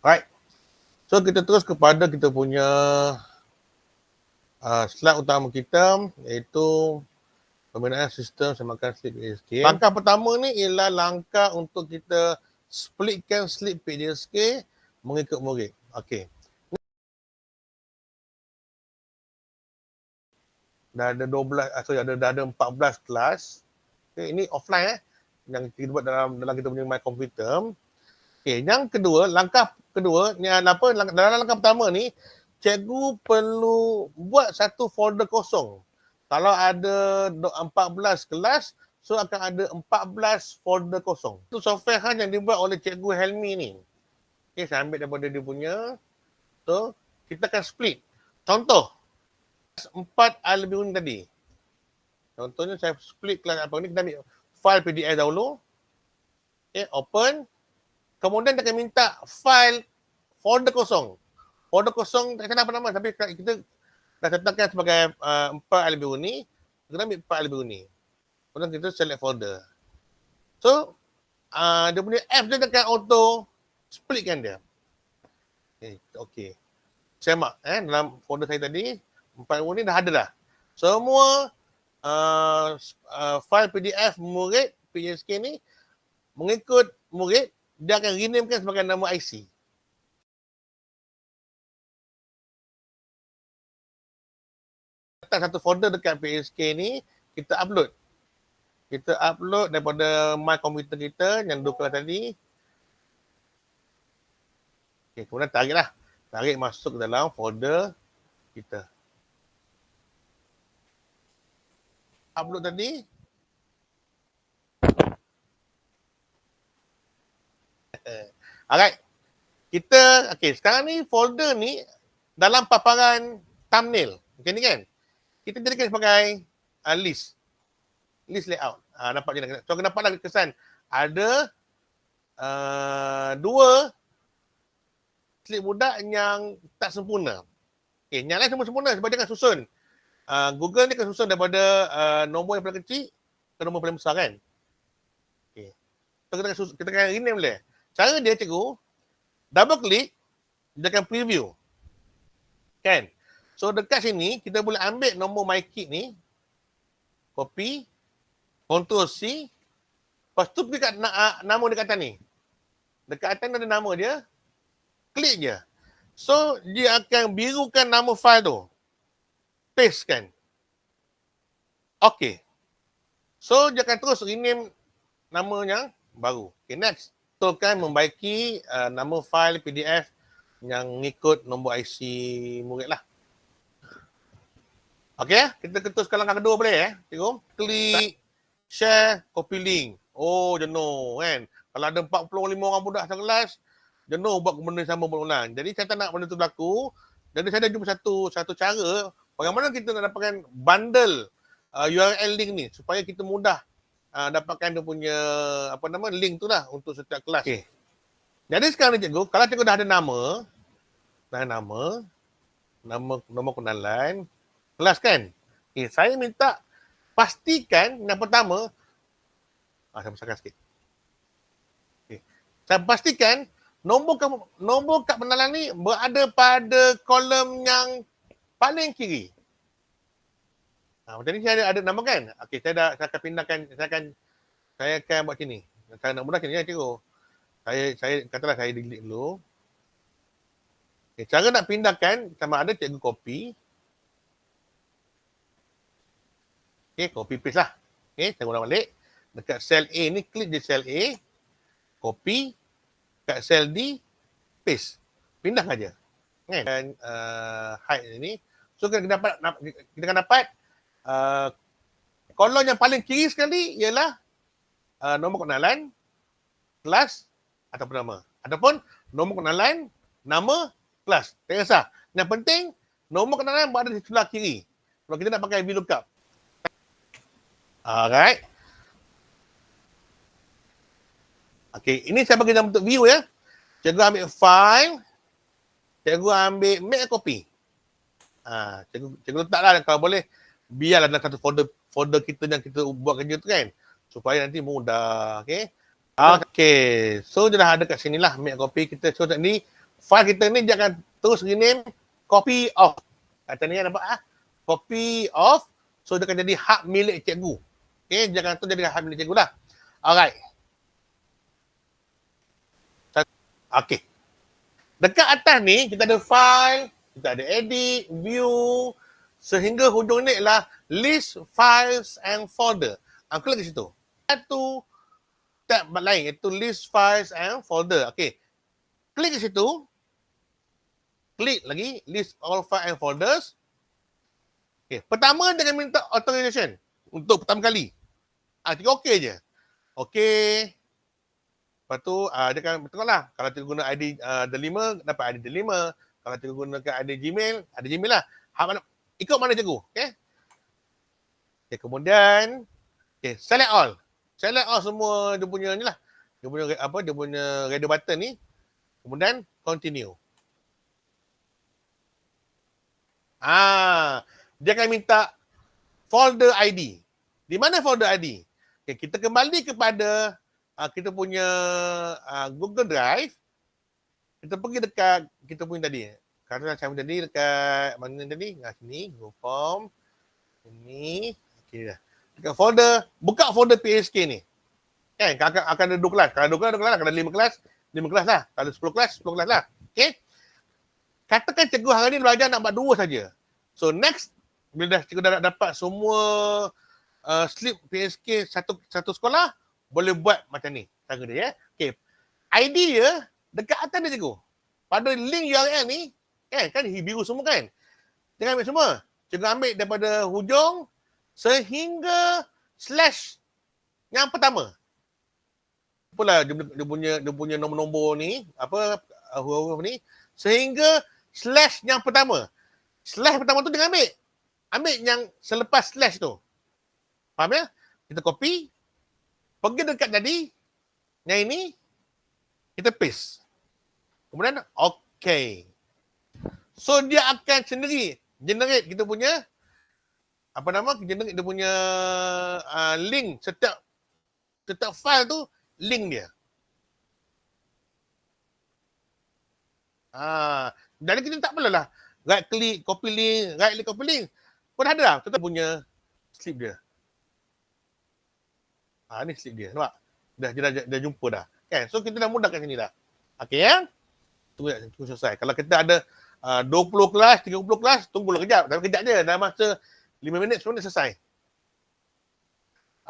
Right. So kita terus kepada kita punya uh, slide utama kita iaitu pembinaan sistem semakan slip PDSK. Langkah pertama ni ialah langkah untuk kita splitkan slip PDSK mengikut murid. Okey. Dah ada 12, ah, sorry, ada, dah ada 14 kelas. Okay, ini offline eh. Yang kita buat dalam dalam kita punya my computer. Okay, yang kedua, langkah kedua, ni apa, dalam langkah pertama ni, cikgu perlu buat satu folder kosong. Kalau ada do- 14 kelas, so akan ada 14 folder kosong. Itu software kan yang dibuat oleh cikgu Helmi ni. Okay, saya ambil daripada dia punya. So, kita akan split. Contoh, empat A lebih ni tadi. Contohnya saya split kelas apa ni, kita ambil file PDF dahulu. Okay, open. Kemudian dia akan minta file folder kosong. Folder kosong, tak kenal apa nama, tapi kita dah tetapkan sebagai uh, empat A lebih ni. Kita ambil empat A lebih ni. Kemudian kita select folder. So, uh, dia punya app dia akan auto splitkan dia. Okay, okay. Semak eh, dalam folder saya tadi, empat ni dah ada dah. Semua uh, uh, file PDF murid PSK ni mengikut murid dia akan renamekan sebagai nama IC. Letak satu folder dekat PSK ni kita upload. Kita upload daripada my computer kita yang dua kelas tadi. Okay, kemudian tariklah. Tarik masuk dalam folder kita. upload tadi. Alright. Kita, okay, sekarang ni folder ni dalam paparan thumbnail. Okay ni kan? Kita jadikan sebagai uh, list. List layout. Uh, nampak je. So, nampak lagi kesan. Ada uh, dua slip budak yang tak sempurna. Okay, yang lain semua sempurna sebab dia akan susun uh, Google ni akan susun daripada uh, nombor yang paling kecil ke nombor paling besar kan. Okay. So kita akan, susun, kita akan rename boleh. Cara dia cikgu, double click, dia akan preview. Kan? So dekat sini, kita boleh ambil nombor my kit ni, copy, control C, lepas tu pergi kat na- nama dekat atas ni. Dekat atas ni ada nama dia, klik je. So dia akan birukan nama file tu paste kan. Okay. So dia akan terus rename namanya baru. Okay next. So kan membaiki uh, nama file PDF yang ngikut nombor IC murid lah. Okay, kita ketuskan langkah kedua boleh eh. Tengok. Klik, share, copy link. Oh, jenuh kan. Kalau ada 45 orang budak satu kelas, jenuh buat benda sama berulang. Jadi saya tak nak benda tu berlaku. Jadi saya dah jumpa satu satu cara bagaimana kita nak dapatkan bundle uh, URL link ni supaya kita mudah uh, dapatkan dia punya apa nama link tu lah untuk setiap kelas. Okay. Jadi sekarang ni cikgu, kalau cikgu dah ada nama, dah ada nama, nama nombor kenalan, kelas kan? Okay, saya minta pastikan yang pertama, ah, saya besarkan sikit. Okay. Saya pastikan nombor nombor kad penalan ni berada pada kolom yang paling kiri. Ha, macam ni saya ada, ada nama kan? Okey, saya dah saya akan pindahkan, saya akan saya akan buat sini. Saya nak mudah sini ya, cikgu. Saya saya katalah saya delete dulu. Okay, cara nak pindahkan sama ada cikgu copy. Okey, copy paste lah. Okey, saya ulang balik. Dekat sel A ni klik di sel A. Copy kat sel D paste. Pindah saja. Kan? Dan uh, hide ini So kita dapat kita akan dapat uh, kolom yang paling kiri sekali ialah uh, nombor kenalan, kelas ataupun nama. Ataupun nombor kenalan, nama, kelas. Tak kisah. Yang penting nombor kenalan berada di sebelah kiri. Kalau kita nak pakai VLOOKUP. Alright. Okay, ini saya bagi dalam bentuk view ya. Cikgu ambil file. Cikgu ambil make copy. Ha, cikgu, cikgu letaklah kalau boleh biarlah dalam satu folder folder kita yang kita buat kerja tu kan supaya nanti mudah okey okey so dia dah ada kat sini lah make copy kita so ni file kita ni dia akan terus rename copy of. Kata ni nampak ah? Copy of. So dia akan jadi hak milik cikgu. Okay, jangan tu jadi hak milik cikgu lah. Alright. Okay. Dekat atas ni kita ada file, kita ada edit, view, sehingga hujung ni adalah list files and folder. Aku ah, lagi situ. Satu tab lain iaitu list files and folder. Okay. Klik di situ. Klik lagi list all file and folders. Okay. Pertama dia akan minta authorization untuk pertama kali. Ah, tiga okey je. Okey. Lepas tu uh, dia akan betul lah. Kalau kita guna ID uh, delima, dapat ID delima. Kalau kita gunakan ID Gmail, ada Gmail lah. Hak mana, ikut mana cikgu. Okay. okay kemudian, okay, select all. Select all semua dia punya ni lah. Dia punya apa, dia punya radio button ni. Kemudian, continue. Ah, dia akan minta folder ID. Di mana folder ID? Okay, kita kembali kepada uh, kita punya uh, Google Drive. Kita pergi dekat kita punya tadi. Kerana saya tadi dekat mana tadi? Nah, sini, Google Form. Ini. Okay dah. Dekat folder, buka folder PSK ni. Kan, akan, akan ada dua kelas. Kalau dua kelas, dua kelas. Kalau lima kelas, lima kelas lah. Kalau sepuluh kelas, sepuluh kelas lah. Okay. Katakan cikgu hari ni belajar nak buat dua saja. So next, bila dah cikgu dah dapat semua uh, slip PSK satu satu sekolah, boleh buat macam ni. Cara dia ya. Okay. ID dia dekat atas dia cikgu. Pada link URL ni, kan, kan biru semua kan. Jangan ambil semua. Cikgu ambil daripada hujung sehingga slash yang pertama pula dia, dia punya dia punya nombor-nombor ni apa huruf ni sehingga slash yang pertama. Slash pertama tu jangan ambil. Ambil yang selepas slash tu. Faham ya? Kita copy. Pergi dekat jadi. Yang ini. Kita paste. Kemudian okay. So dia akan sendiri generate kita punya apa nama generate dia punya uh, link setiap setiap file tu link dia. Ah, jadi kita tak perlulah right click copy link, right click copy link. Pun ada lah, kita punya slip dia. Ah, ni slip dia, nampak? Dah, dah, dah, dah jumpa dah. Kan? So kita dah mudah kat sini dah. Okay ya? Tunggu, tunggu selesai. Kalau kita ada uh, 20 kelas, 30 kelas, tunggulah kejap. Dalam kejap je, dalam masa 5 minit, 10 minit selesai.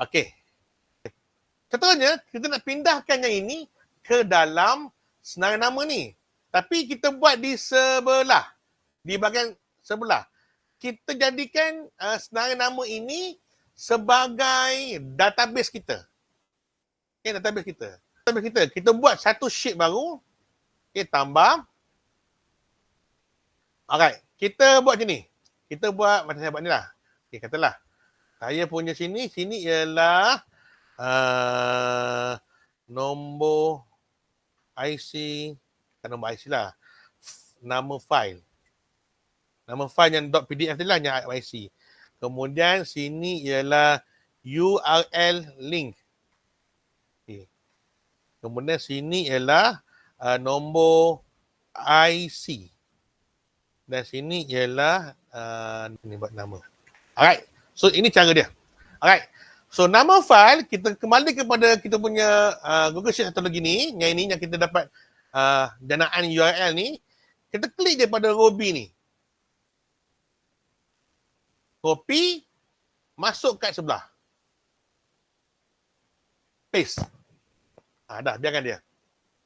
Okay. Contohnya, kita nak pindahkan yang ini ke dalam senarai nama ni. Tapi kita buat di sebelah. Di bahagian sebelah. Kita jadikan uh, senarai nama ini sebagai database kita. Okay, database kita. Database kita. Kita buat satu sheet baru. Okay, tambah. Alright. Kita buat macam ni. Kita buat macam saya buat ni lah. Okay, katalah. Saya punya sini, sini ialah uh, nombor IC, bukan nombor IC lah, nama file. Nama file yang .pdf ni lah yang IC. Kemudian sini ialah URL link. Okay. Kemudian sini ialah uh, nombor IC. Dan sini ialah uh, ni buat nama. Alright. So ini cara dia. Alright. So nama file kita kembali kepada kita punya uh, Google Sheet satu lagi ni, yang ini yang kita dapat uh, danaan URL ni, kita klik je pada row B ni. Copy, masuk kat sebelah. Paste. Ha, dah, biarkan dia.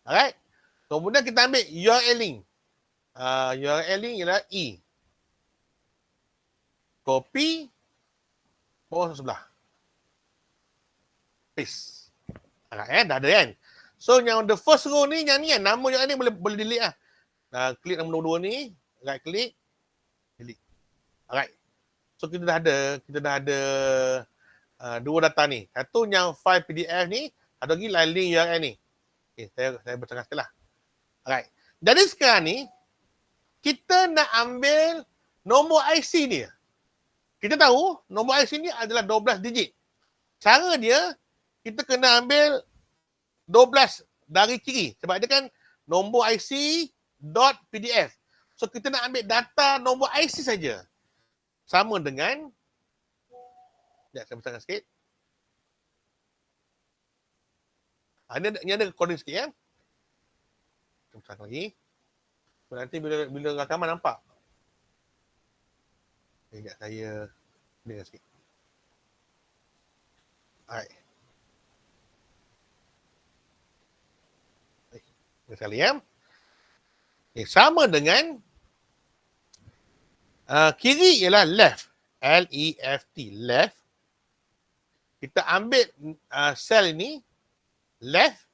Alright. Kemudian kita ambil URL link. Uh, URL link ialah E. Copy, bawa sebelah paste. Alright, eh, dah ada kan? So yang the first row ni, yang ni kan, nama yang ni boleh boleh delete lah. Uh, klik nombor dua ni, right click, delete. Alright. So kita dah ada, kita dah ada uh, dua data ni. Satu yang file PDF ni, ada lagi link URL ni. Okay, saya, saya bertengah sekali lah. Alright. Jadi sekarang ni, kita nak ambil nombor IC ni. Kita tahu nombor IC ni adalah 12 digit. Cara dia, kita kena ambil 12 dari kiri sebab dia kan nombor IC dot PDF. So kita nak ambil data nombor IC saja. Sama dengan Ya, saya besarkan sikit. Ha, ini, ada, ini ada recording sikit ya. Kita besarkan lagi. Nanti bila bila rakaman nampak. Sekejap saya dengar sikit. Alright. Baik. Sekali ya. Okay, sama dengan uh, kiri ialah left. L-E-F-T. Left. Kita ambil uh, sel ini. Left.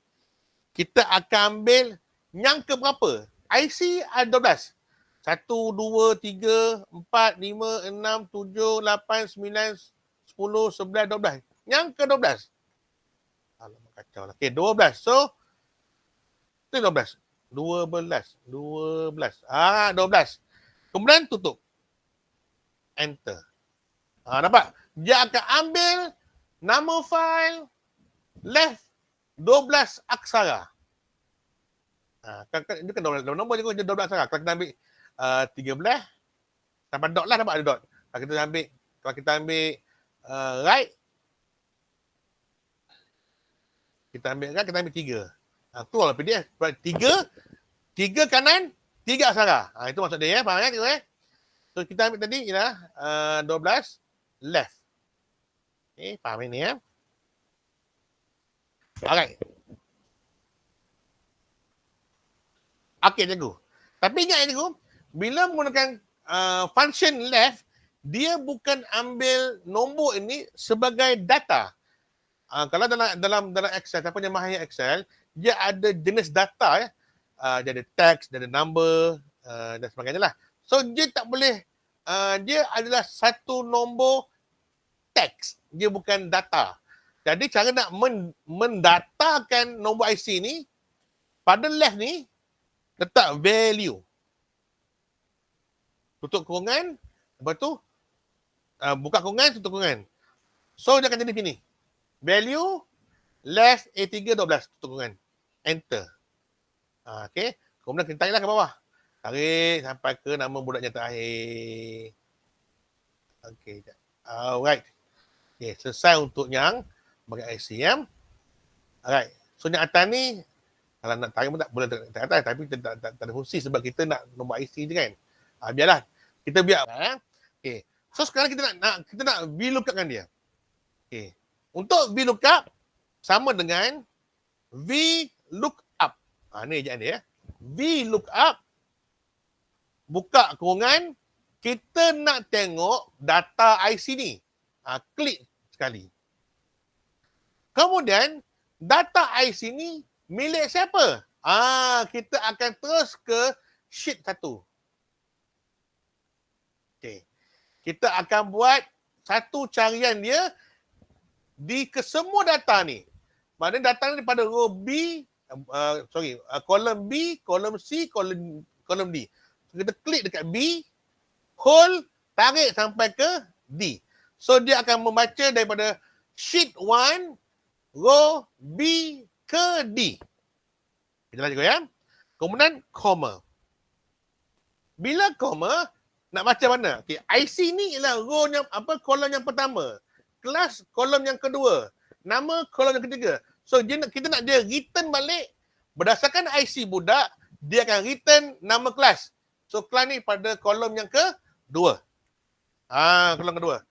Kita akan ambil yang ke berapa? IC ada 12. 1, 2, 3, 4, 5, 6, 7, 8, 9, 10, 11, 12. Yang ke 12. Alamak kacau lah. Okay, 12. So, itu 12. 12. 12. Ah, 12. Kemudian tutup. Enter. Ah, nampak? Dia akan ambil nama file left 12 aksara. Ah, kan, kan, dia kan 12, nombor je dia 12 aksara. Kalau kita ambil uh, 13, sampai dot lah nampak ada dot. Kalau kita ambil, kalau kita ambil uh, right, kita ambil kan, kita ambil tiga. Ha, tu lah PDF. Tiga, tiga kanan, tiga aksara. Ha, itu maksud dia ya. Faham ya? Eh? So kita ambil tadi ialah uh, 12 left. Okay, faham ini ya? Alright. Okay, cikgu. Tapi ingat cikgu, bila menggunakan uh, function left, dia bukan ambil nombor ini sebagai data. Uh, kalau dalam dalam dalam Excel, siapa yang mahir Excel, dia ada jenis data ya. Uh, dia ada text, dia ada number uh, dan sebagainya lah. So dia tak boleh, uh, dia adalah satu nombor text. Dia bukan data. Jadi cara nak men, mendatakan nombor IC ni, pada left ni, letak value. Tutup kurungan, lepas tu, uh, buka kurungan, tutup kurungan. So dia akan jadi sini. Value left A3 12 tutup kurungan. Enter. Ha, okay. Kemudian kita tariklah ke bawah. Tarik sampai ke nama budaknya terakhir. Okay. Alright. Okay. Selesai untuk yang bagi ICM. Alright. So yang atas ni kalau nak tarik pun tak boleh tarik atas tapi kita tak, tak, tak, ada fungsi sebab kita nak nombor IC je kan. Ha, biarlah. Kita biar. Ha? Okay. So sekarang kita nak, nak kita nak VLOOKUP kan dia. Okay. Untuk VLOOKUP, sama dengan V lookup. Ha, ni ejaan dia. V lookup. Buka kurungan. Kita nak tengok data IC ni. Ha, klik sekali. Kemudian, data IC ni milik siapa? Ah, kita akan terus ke sheet satu. Okay. Kita akan buat satu carian dia di kesemua data ni. Maknanya datang daripada row B, uh, sorry, kolom B, kolom C, kolom kolom D. So, kita klik dekat B, hold, tarik sampai ke D. So dia akan membaca daripada sheet 1, row B ke D. Kita lanjut ya. Kemudian comma. Bila comma, nak baca mana? Okay, IC ni ialah row yang apa kolom yang pertama. Kelas kolom yang kedua. Nama kolom yang ketiga. So dia kita nak dia return balik berdasarkan IC budak, dia akan return nama kelas. So kelas ni pada kolom yang ke dua. Ah, kolom kedua.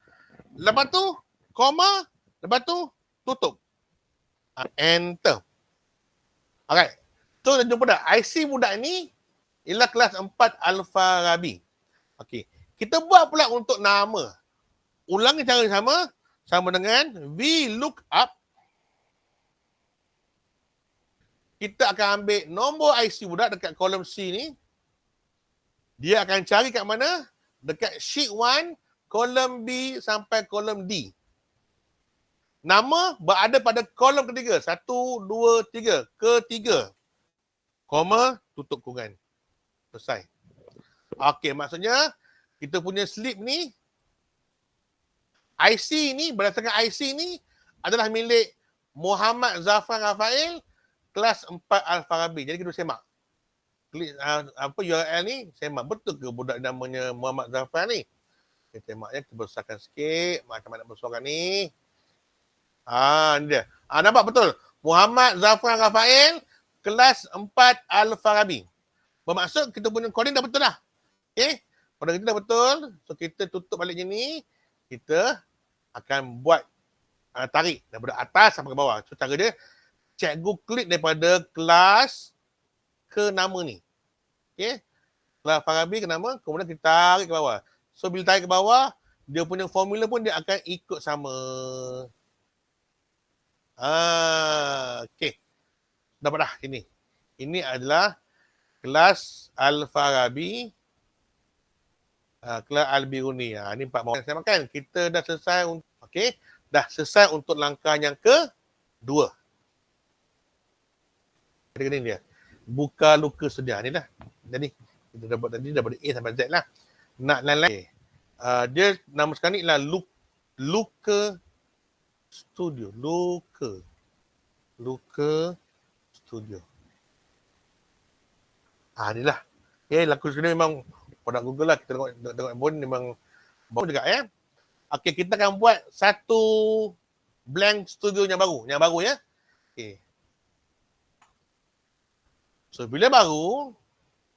Lepas tu, koma, lepas tu tutup. Ha, enter. Alright. So dah jumpa dah. IC budak ni ialah kelas 4 Alpha Rabi. Okey. Kita buat pula untuk nama. Ulangi cara yang sama. Sama dengan V lookup kita akan ambil nombor IC budak dekat kolom C ni. Dia akan cari kat mana? Dekat sheet 1, kolom B sampai kolom D. Nama berada pada kolom ketiga. Satu, dua, tiga. Ketiga. Koma, tutup kurungan. Selesai. Okey, maksudnya kita punya slip ni IC ni, berdasarkan IC ni adalah milik Muhammad Zafar Rafael kelas 4 Alfarabi. Jadi kita semak. klik uh, apa URL ni, semak betul ke budak namanya Muhammad Zafar ni? Kita semak ya, kita besarkan sikit macam mana besarkan ni. Ah, ni dia. Ah, nampak betul. Muhammad Zafar Rafael, kelas 4 Al-Farabi. Bermaksud kita punya coding dah betul lah. Okay. Pada kita dah betul. So kita tutup balik je ni. Kita akan buat uh, tarik daripada atas sampai ke bawah. So cara dia, cikgu klik daripada kelas ke nama ni. Okay. Kelas Farabi ke nama, kemudian kita tarik ke bawah. So bila tarik ke bawah, dia punya formula pun dia akan ikut sama. Ah, okay. Dapat dah ini. Ini adalah kelas Al-Farabi uh, kelas Al-Biruni. Ha, ini empat bawah. Saya makan. Kita dah selesai. Okay. Dah selesai untuk langkah yang ke dua. Kena dia. Buka luka sedia. Ni lah. Jadi kita dapat tadi dapat A sampai Z lah. Nak lain-lain. Uh, dia nama sekarang ni lah Luka Studio. Luka. Luka Studio. Ah, ni lah. Okay, lagu sini memang pada Google lah kita tengok tengok pun memang baru juga ya. Okey, kita akan buat satu blank studio yang baru, yang baru ya. Okey. So bila baru,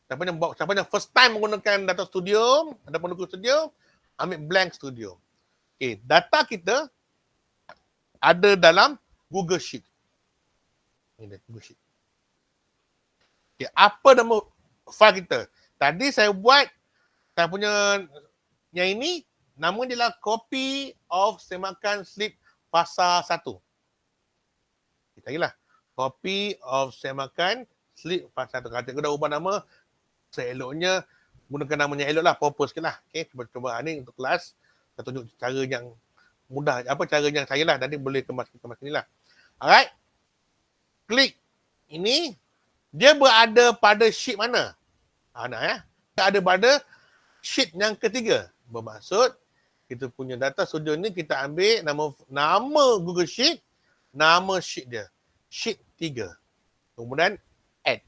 siapa yang siapa yang first time menggunakan data studio, ada pendukung studio, ambil blank studio. Okey, data kita ada dalam Google Sheet. Ini Google Sheet. Okay, apa nama file kita? Tadi saya buat saya punya yang ini nama dia lah copy of semakan slip fasa satu. Kita lah copy of semakan slip fasa satu. Kata aku dah ubah nama seeloknya gunakan namanya elok lah proper sikit lah. Okay, cuba cuba ha, ni untuk kelas saya tunjuk cara yang mudah apa cara yang saya lah nanti boleh kemas kemas ni lah. Alright. Klik ini dia berada pada sheet mana? Ha, nak ya. Dia ada pada sheet yang ketiga. Bermaksud kita punya data studio ni kita ambil nama nama Google Sheet, nama sheet dia. Sheet tiga. Kemudian add.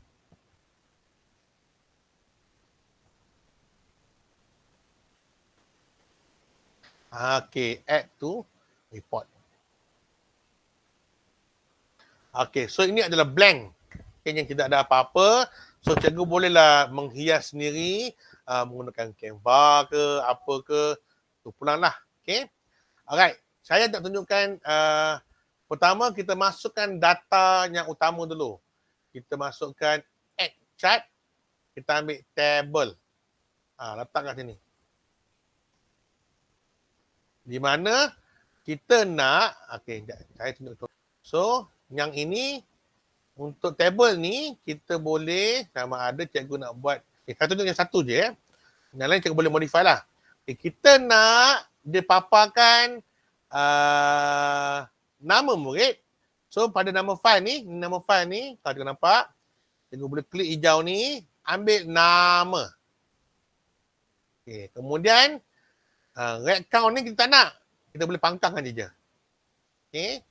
Okay, add to report. Okay, so ini adalah blank okay, yang tidak ada apa-apa. So cikgu bolehlah menghias sendiri uh, menggunakan Canva ke apa ke. Tu pulang lah. Okay. Alright. Saya nak tunjukkan uh, pertama kita masukkan data yang utama dulu. Kita masukkan add chart. Kita ambil table. Ha, letak kat sini. Di mana kita nak, okay, saya tunjuk. So, yang ini untuk table ni kita boleh sama ada cikgu nak buat eh, tunjuk yang satu je ya. Yang lain cikgu boleh modify lah. Okay, kita nak dia paparkan uh, nama murid. So pada nama file ni, nama file ni kalau cikgu nampak, cikgu boleh klik hijau ni, ambil nama. Okay, kemudian uh, red count ni kita tak nak. Kita boleh pangkangkan je. Okay.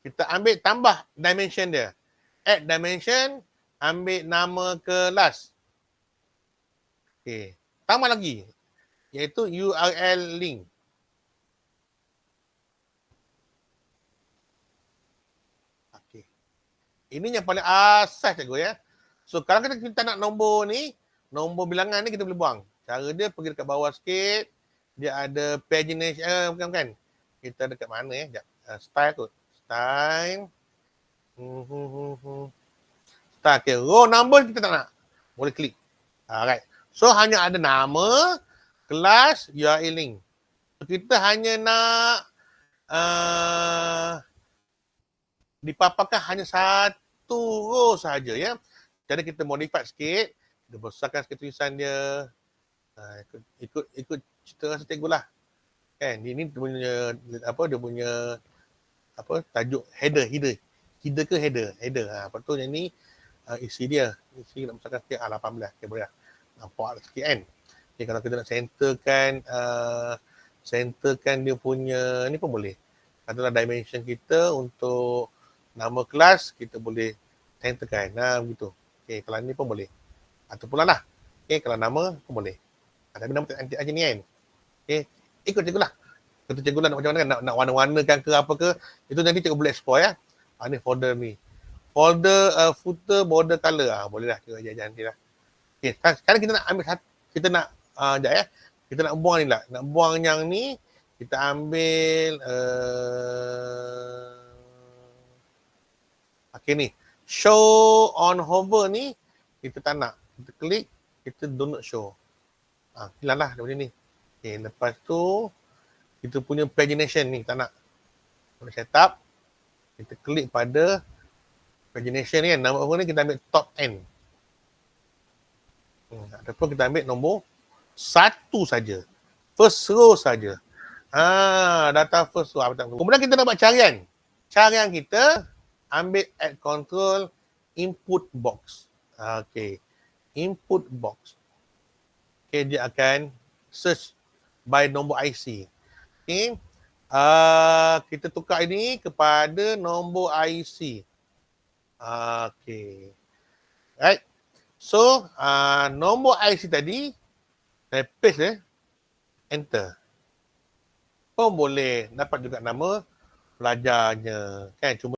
Kita ambil tambah dimension dia add dimension, ambil nama kelas. Okay. Tambah lagi. Iaitu URL link. Okay. Ini yang paling asas cikgu ya. So kalau kita, kita nak nombor ni, nombor bilangan ni kita boleh buang. Cara dia pergi dekat bawah sikit. Dia ada pagination, eh, bukan bukan. Kita dekat mana ya? Sekejap. Uh, style tu. Style. Hmm. Tak, okay. Row number kita tak nak. Boleh klik. Alright. So, hanya ada nama, kelas, URL link. So, kita hanya nak uh, dipaparkan hanya satu row sahaja ya. Jadi kita modify sikit. Kita besarkan sikit tulisan dia. Uh, ikut, ikut, ikut cerita rasa cikgu lah. Kan, ini dia punya, apa, dia punya, apa, tajuk header, header header ke header? Header. Ha, lepas tu yang ni uh, isi dia. Isi nak misalkan sikit ah, 18. Okay, boleh lah. Nampak sikit kan? Okay, kalau kita nak centerkan uh, centerkan dia punya ni pun boleh. Katalah dimension kita untuk nama kelas kita boleh centerkan. Nah, begitu. Okay, kalau ni pun boleh. Ataupun lah. Okay, kalau nama pun boleh. Ha, tapi nama nanti aja ni kan. Okay, ikut cikgu lah. Kata cikgu lah nak macam mana kan, nak, nak warna-warnakan ke apa ke. Itu nanti cikgu boleh explore ya. Ha, ni folder ni. Folder uh, footer border color. Ha, boleh lah cikgu ajar nanti lah. Okay, sekarang kita nak ambil satu, kita nak, uh, sekejap ya. Kita nak buang ni lah. Nak buang yang ni, kita ambil, uh, okay ni. Show on hover ni, kita tak nak. Kita klik, kita do not show. Ha, hilang lah macam ni. Okay, lepas tu, kita punya pagination ni, tak nak. Kita set up, kita klik pada pagination ni kan. Nama apa ni, kita ambil top end. Hmm, ataupun kita ambil nombor satu saja. First row saja. Ha, data first row. Kemudian kita nak buat carian. Carian kita, ambil add control input box. Okay. Input box. Okay, dia akan search by nombor IC. Okay. Uh, kita tukar ini kepada nombor IC. Okay. Right. So, uh, nombor IC tadi, saya paste dia, enter. Pun boleh dapat juga nama pelajarnya. Kan, cuma